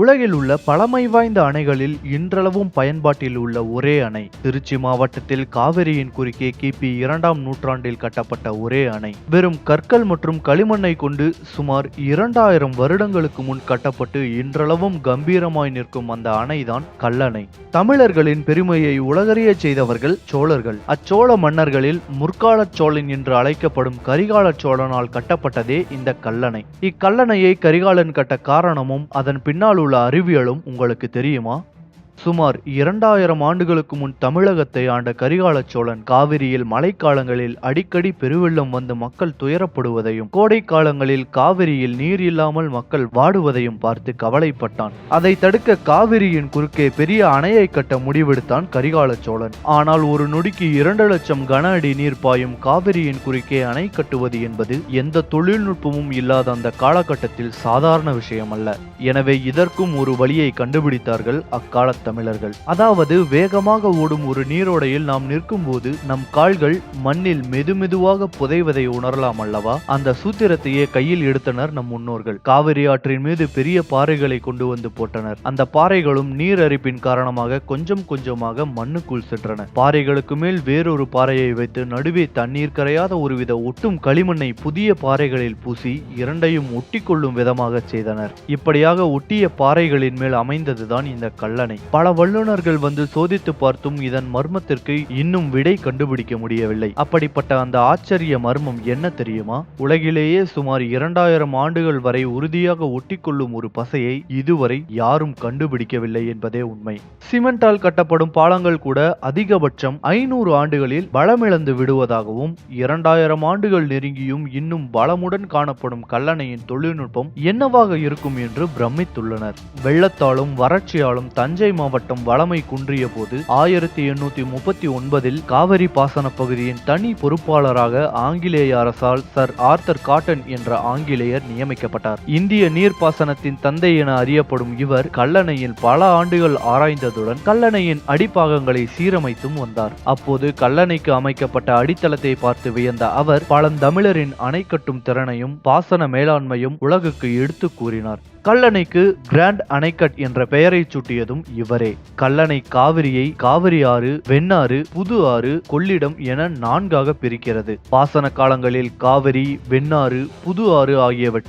உலகில் உள்ள பழமை வாய்ந்த அணைகளில் இன்றளவும் பயன்பாட்டில் உள்ள ஒரே அணை. திருச்சி மாவட்டத்தில் காவிரியின் குறுக்கே கிபி இரண்டாம் நூற்றாண்டில் கட்டப்பட்ட ஒரே அணை. வெறும் கற்கள் மற்றும் களிமண்ணை கொண்டு சுமார் இரண்டாயிரம் வருடங்களுக்கு முன் கட்டப்பட்டு இன்றளவும் கம்பீரமாய் நிற்கும் அந்த அணைதான் கல்லணை. தமிழர்களின் பெருமையை உலகறியச் செய்தவர்கள் சோழர்கள். அச்சோழ மன்னர்களில் முற்காலச் சோழன் என்று அழைக்கப்படும் கரிகால சோழனால் கட்டப்பட்டதே இந்த கல்லணை. இக்கல்லணையை கரிகாலன் கட்ட காரணமும் அதன் பின்னால் உள்ள அறிவியலும் உங்களுக்கு தெரியுமா? சுமார் இரண்டாயிரம் ஆண்டுகளுக்கு முன் தமிழகத்தை ஆண்ட கரிகால சோழன் காவிரியில் மழைக்காலங்களில் அடிக்கடி பெருவெள்ளம் வந்து மக்கள் துயரப்படுவதையும் கோடை காலங்களில் காவிரியில் நீர் இல்லாமல் மக்கள் வாடுவதையும் பார்த்து கவலைப்பட்டான். அதை தடுக்க காவிரியின் குறுக்கே பெரிய அணையை கட்ட முடிவெடுத்தான் கரிகால சோழன். ஆனால் ஒரு நொடிக்கு இரண்டு லட்சம் கன அடி நீர் பாயும் காவிரியின் குறுக்கே அணை கட்டுவது என்பது எந்த தொழில்நுட்பமும் இல்லாத அந்த காலகட்டத்தில் சாதாரண விஷயம் அல்ல எனவே இதற்கும் ஒரு வழியை கண்டுபிடித்தார்கள் அக்கால தமிழர்கள். அதாவது வேகமாக ஓடும் ஒரு நீரோடையில் நாம் நிற்கும்போது நம் கால்கள் மண்ணில் மெதுமெதுவாக புதைவதை உணரலாம் அல்லவா? அந்த சூத்திரத்தையே கையில் எடுத்தனர் நம் முன்னோர்கள். காவிரி ஆற்றின் மீது பெரிய பாறைகளை கொண்டு வந்து போட்டனர். அந்த பாறைகளும் நீர் அரிப்பின் காரணமாக கொஞ்சம் கொஞ்சமாக மண்ணுக்குள் சென்றன. பாறைகளுக்கு மேல் வேறொரு பாறையை வைத்து நடுவே தண்ணீர் கரையாத ஒருவித ஒட்டும் களிமண்ணை புதிய பாறைகளில் பூசி இரண்டையும் ஒட்டி கொள்ளும் விதமாக செய்தனர். இப்படியாக ஒட்டிய பாறைகளின் மேல் அமைந்ததுதான் இந்த கல்லணை. பல வல்லுநர்கள் வந்து சோதித்து பார்த்தும் இதன் மர்மத்திற்கு இன்னும் விடை கண்டுபிடிக்க முடியவில்லை. அப்படிப்பட்ட அந்த ஆச்சரிய மர்மம் என்ன தெரியுமா? உலகிலேயே சுமார் இரண்டாயிரம் ஆண்டுகள் வரை உறுதியாக ஒட்டிக்கொள்ளும் ஒரு பசையை இதுவரை யாரும் கண்டுபிடிக்கவில்லை என்பதே உண்மை. சிமெண்டால் கட்டப்படும் பாலங்கள் கூட அதிகபட்சம் ஐநூறு ஆண்டுகளில் பலமிழந்து விடுவதாகவும் இரண்டாயிரம் ஆண்டுகள் நெருங்கியும் இன்னும் பலமுடன் காணப்படும் கல்லணையின் தொழில்நுட்பம் என்னவாக இருக்கும் என்று பிரமித்துள்ளனர். வெள்ளத்தாலும் வறட்சியாலும் தஞ்சை மாவட்டம் வளமை குன்றிய போது ஆயிரத்தி எண்ணூத்தி முப்பத்தி ஒன்பதில் காவிரி பாசன பகுதியின் தனி பொறுப்பாளராக ஆங்கிலேய அரசால் சர் ஆர்த்தர் காட்டன் என்ற ஆங்கிலேயர் நியமிக்கப்பட்டார். இந்திய நீர்ப்பாசனத்தின் தந்தை என அறியப்படும் இவர் கல்லணையில் பல ஆண்டுகள் ஆராய்ந்ததுடன் கல்லணையின் அடிப்பாகங்களை சீரமைத்தும் வந்தார். அப்போது கல்லணைக்கு அமைக்கப்பட்ட அடித்தளத்தை பார்த்து வியந்த அவர் பழந்தமிழரின் அணை கட்டும் திறனையும் பாசன மேலாண்மையும் உலகுக்கு எடுத்து கூறினார். கல்லணைக்கு கிராண்ட் அணைக்கட் என்ற பெயரை சூட்டியதும் இவர். கல்லணை காவிரியை காவிரி ஆறு வெண்ணாறு புது ஆறு கொள்ளிடம் என நான்காக பிரிக்கிறது. பாசன காலங்களில் காவிரி வெண்ணாறு புது ஆறு ஆகியவற்றை